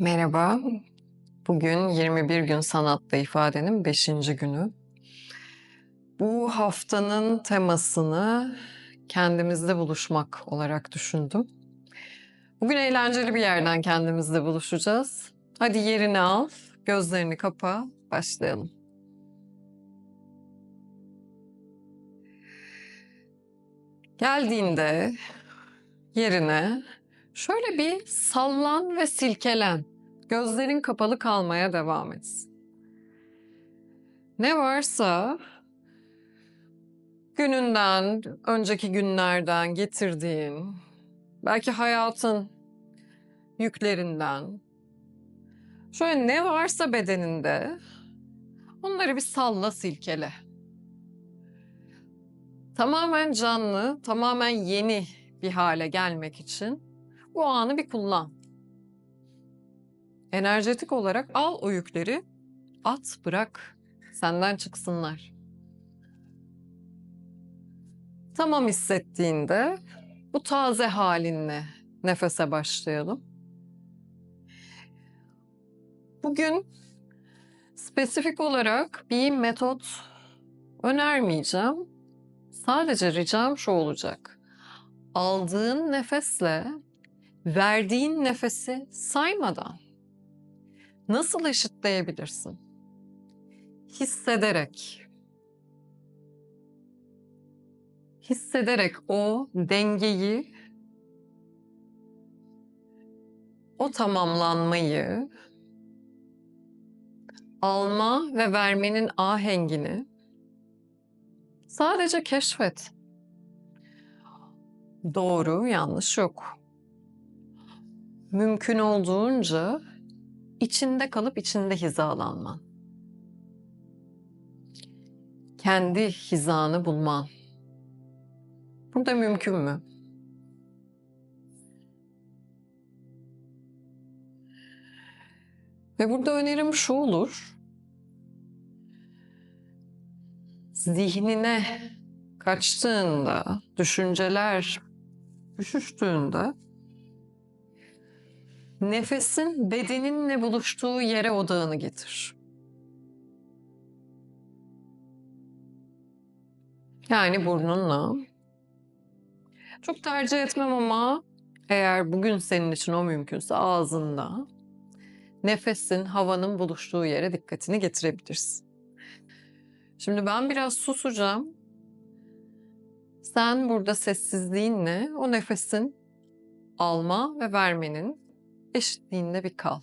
Merhaba. Bugün 21 gün sanatta ifadenin 5. günü. Bu haftanın temasını kendimizle buluşmak olarak düşündüm. Bugün eğlenceli bir yerden kendimizle buluşacağız. Hadi yerini al, gözlerini kapa, başlayalım. Geldiğinde yerine şöyle bir sallan ve silkelen. Gözlerin kapalı kalmaya devam etsin. Ne varsa gününden, önceki günlerden getirdiğin, belki hayatın yüklerinden, şöyle ne varsa bedeninde onları bir salla silkele. Tamamen canlı, tamamen yeni bir hale gelmek için bu anı bir kullan. Enerjetik olarak al o yükleri, at bırak, senden çıksınlar. Tamam hissettiğinde bu taze halinle nefese başlayalım. Bugün spesifik olarak bir metot önermeyeceğim. Sadece ricam şu olacak. Aldığın nefesle verdiğin nefesi saymadan nasıl eşitleyebilirsin? Hissederek. Hissederek o dengeyi, o tamamlanmayı, alma ve vermenin ahengini sadece keşfet. Doğru, yanlış yok. Mümkün olduğunca içinde kalıp içinde hizalanman. Kendi hizanı bulman. Burada mümkün mü? Ve burada önerim şu olur. Zihnine kaçtığında, düşünceler üşüştüğünde nefesin bedeninle buluştuğu yere odağını getir. Yani burnunla. Çok tercih etmem ama eğer bugün senin için o mümkünse ağzında nefesin, havanın buluştuğu yere dikkatini getirebilirsin. Şimdi ben biraz susacağım. Sen burada sessizliğinle o nefesin alma ve vermenin eşitliğinde bir kal.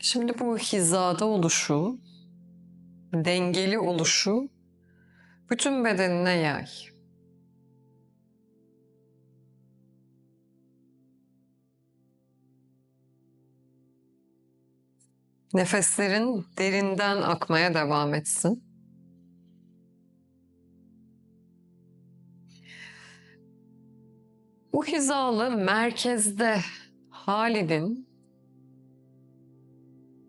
Şimdi bu hizada oluşu, dengeli oluşu bütün bedenine yay. Nefeslerin derinden akmaya devam etsin. Bu hizalı merkezde Halid'in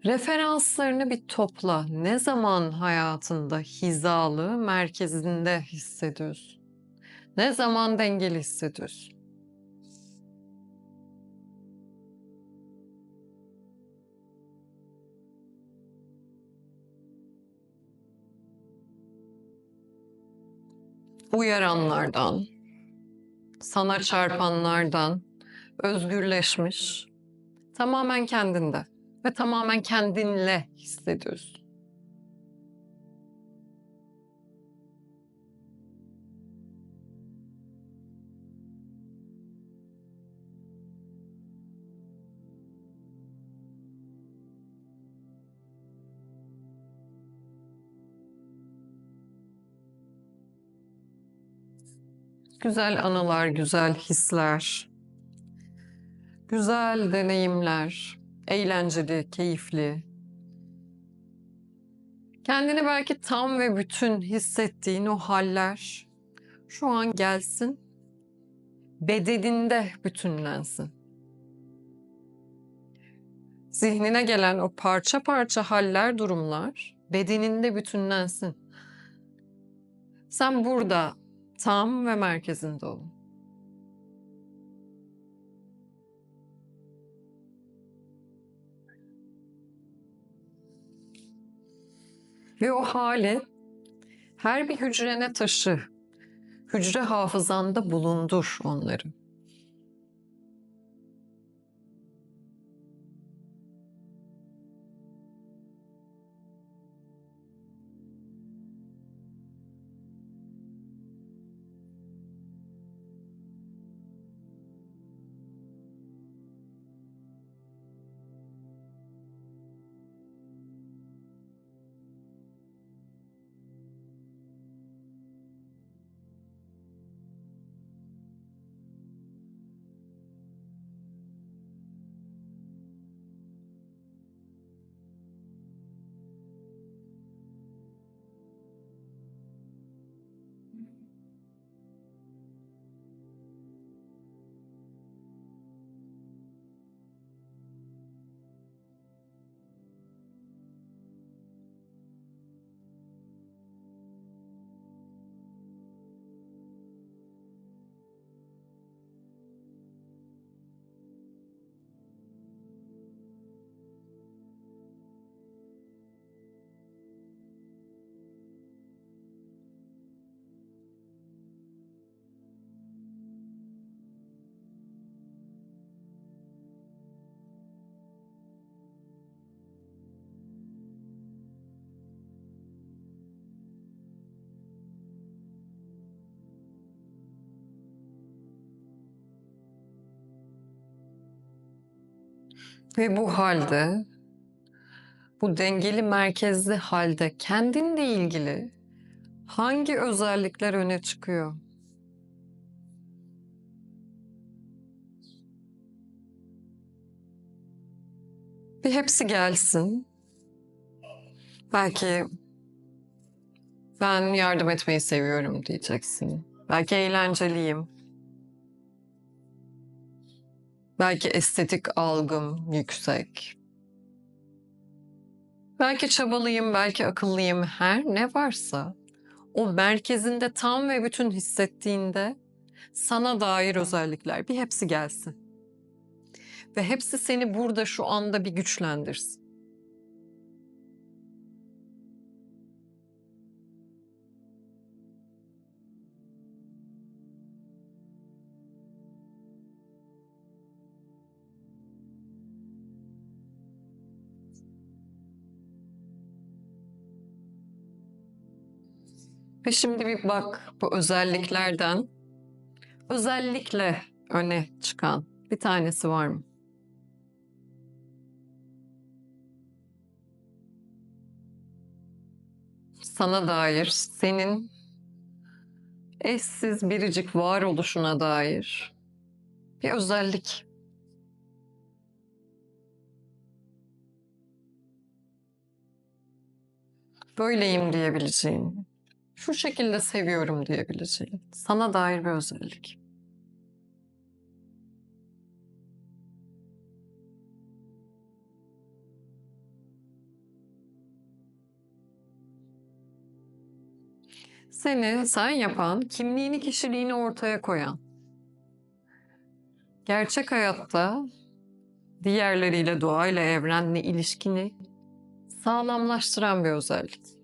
referanslarını bir topla. Ne zaman hayatında hizalı merkezinde hissediyorsun? Ne zaman dengeli hissediyorsun? Uyaranlardan, sana çarpanlardan özgürleşmiş, tamamen kendinde ve tamamen kendinle hissediyorsun. Güzel anılar, güzel hisler, güzel deneyimler, eğlenceli, keyifli. Kendini belki tam ve bütün hissettiğin o haller şu an gelsin, bedeninde bütünlensin. Zihnine gelen o parça parça haller, durumlar bedeninde bütünlensin. Sen burada tam ve merkezinde olun. Ve o hali her bir hücrene taşı. Hücre hafızanda bulundur onları. Ve bu halde, bu dengeli merkezli halde kendinle ilgili hangi özellikler öne çıkıyor? Bir hepsi gelsin. Belki ben yardım etmeyi seviyorum diyeceksin. Belki eğlenceliyim. Belki estetik algım yüksek. Belki çabalıyım, belki akıllıyım. Her ne varsa o merkezinde tam ve bütün hissettiğinde sana dair özellikler bir hepsi gelsin. Ve hepsi seni burada şu anda bir güçlendirsin. Ve şimdi bir bak bu özelliklerden özellikle öne çıkan bir tanesi var mı? Sana dair, senin eşsiz biricik varoluşuna dair bir özellik. böyleyim diyebileceğin, şu şekilde seviyorum diyebileceğin, sana dair bir özellik. Seni sen yapan, kimliğini, kişiliğini ortaya koyan, gerçek hayatta diğerleriyle, doğayla, evrenle ilişkini sağlamlaştıran bir özellik.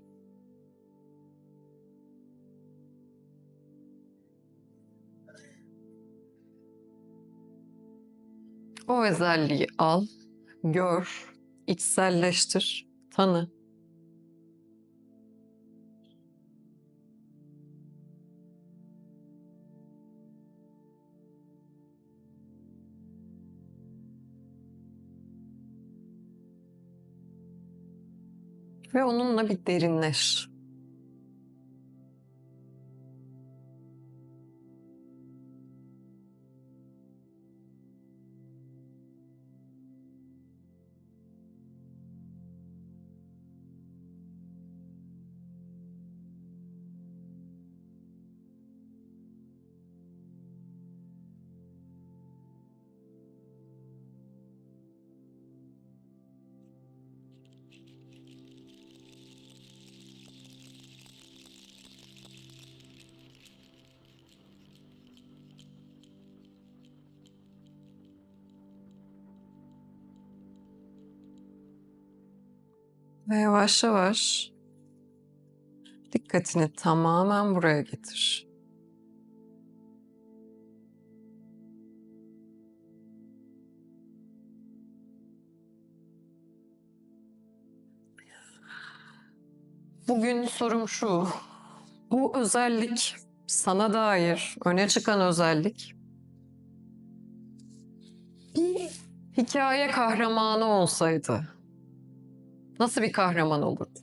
O özelliği al, gör, içselleştir, tanı. Ve onunla bir derinleş. Ve yavaş yavaş dikkatini tamamen buraya getir. Bugün sorum şu. Bu özellik sana dair öne çıkan özellik bir hikaye kahramanı olsaydı nasıl bir kahraman olurdu?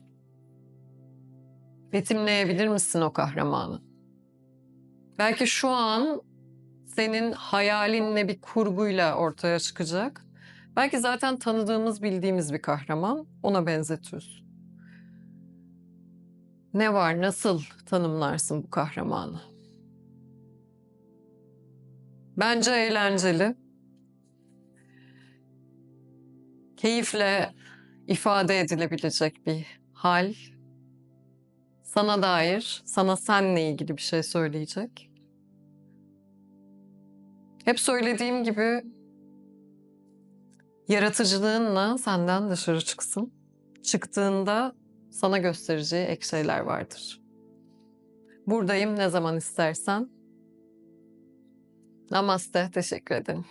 Betimleyebilir misin o kahramanı? Belki şu an senin hayalinle bir kurguyla ortaya çıkacak. Belki zaten tanıdığımız, bildiğimiz bir kahraman. Ona benzetiyorsun. Ne var, nasıl tanımlarsın bu kahramanı? Bence eğlenceli. Keyifle ifade edilebilecek bir hal. Sana dair, sana senle ilgili bir şey söyleyecek. Hep söylediğim gibi yaratıcılığınla senden dışarı çıksın. Çıktığında sana göstereceği ek şeyler vardır. Buradayım ne zaman istersen. Namaste, teşekkür ederim.